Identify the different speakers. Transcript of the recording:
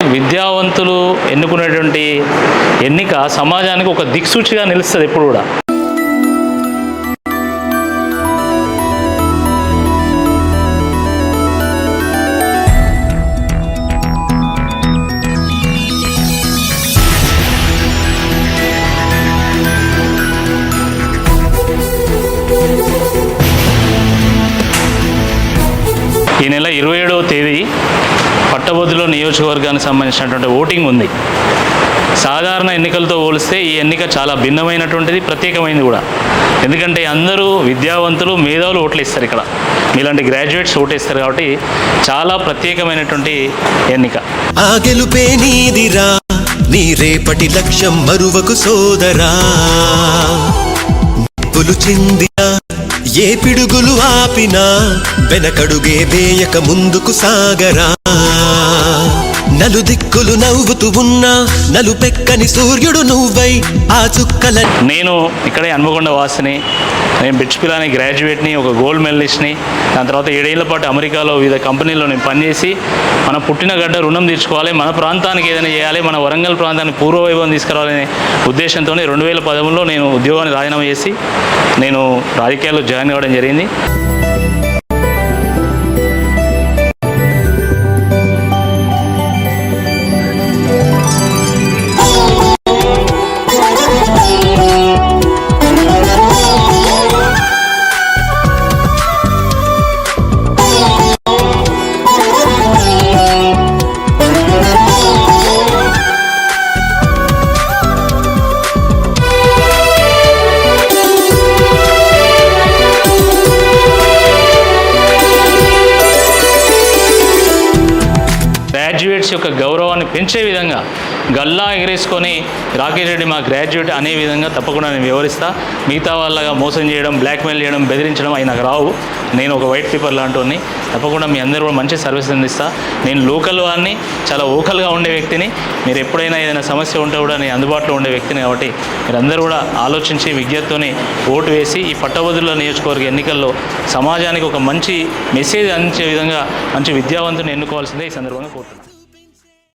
Speaker 1: విద్యావంతులు ఎన్నుకునేటువంటి ఎన్నిక సమాజానికి ఒక దిక్సూచిగా నిలుస్తుంది ఎప్పుడు కూడా. పట్టభద్రుల నియోజకవర్గానికి సంబంధించినటువంటి ఓటింగ్ ఉంది. సాధారణ ఎన్నికలతో పోలిస్తే ఈ ఎన్నిక చాలా భిన్నమైనటువంటిది ప్రత్యేకమైనది కూడా. ఎందుకంటే అందరూ విద్యావంతులు మేధావులు ఓట్లు ఇస్తారు ఇక్కడ. మీలాంటి గ్రాడ్యుయేట్స్ ఓటేస్తారు కాబట్టి చాలా ప్రత్యేకమైనటువంటి ఎన్నిక.
Speaker 2: ఆ గెలుపే నీదిరా నీ రేపటి లక్ష్యం మరువకు సోదరా. నిప్పులు చిందినా ఏ పిడుగులు ఆపినా వెనకడుగే వేయక ముందుకు సాగరా. నలు దిక్కులు నవ్వుతూ ఉన్నా నలు పెక్కని సూర్యుడు నువ్వై ఆ చుక్కల
Speaker 1: నేను ఇక్కడే హన్మకొండ వాసిని. నేను బిట్స్ పిలాని గ్రాడ్యుయేట్ని ఒక గోల్డ్ మెడలిస్ట్ని. దాని తర్వాత ఏడేళ్ళ పాటు అమెరికాలో వివిధ కంపెనీల్లో నేను పనిచేసి మన పుట్టిన గడ్డ రుణం తీర్చుకోవాలి మన ప్రాంతానికి ఏదైనా చేయాలి మన వరంగల్ ప్రాంతానికి పూర్వవైభవం తీసుకురావాలనే ఉద్దేశంతో రెండు వేల పదమూడులో నేను ఉద్యోగాన్ని రాజీనామా చేసి నేను రాజకీయాల్లో జాయిన్ అవ్వడం జరిగింది. గ్రాడ్యుయేట్స్ యొక్క గౌరవాన్ని పెంచే విధంగా గల్లా ఎగరేసుకొని రాకేష్ రెడ్డి మా గ్రాడ్యుయేట్ అనే విధంగా తప్పకుండా నేను వివరిస్తా. మిగతా వాళ్ళగా మోసం చేయడం బ్లాక్మెయిల్ చేయడం బెదిరించడం అవి నాకు రావు. నేను ఒక వైట్ పేపర్ లాంటివాన్ని తప్పకుండా మీ అందరూ కూడా మంచి సర్వీస్ అందిస్తా. నేను లోకల్ వాడిని చాలా ఓకల్గా ఉండే వ్యక్తిని. మీరు ఎప్పుడైనా ఏదైనా సమస్య ఉంటే కూడా నేను అందుబాటులో ఉండే వ్యక్తిని కాబట్టి మీరందరూ కూడా ఆలోచించి విజ్ఞతతోనే ఓటు వేసి ఈ పట్టభద్రుల నియోజకవర్గ ఎన్నికల్లో సమాజానికి ఒక మంచి మెసేజ్ అందించే విధంగా మంచి విద్యావంతుని ఎన్నుకోవాల్సిందే ఈ సందర్భంగా కోరుతున్నాను.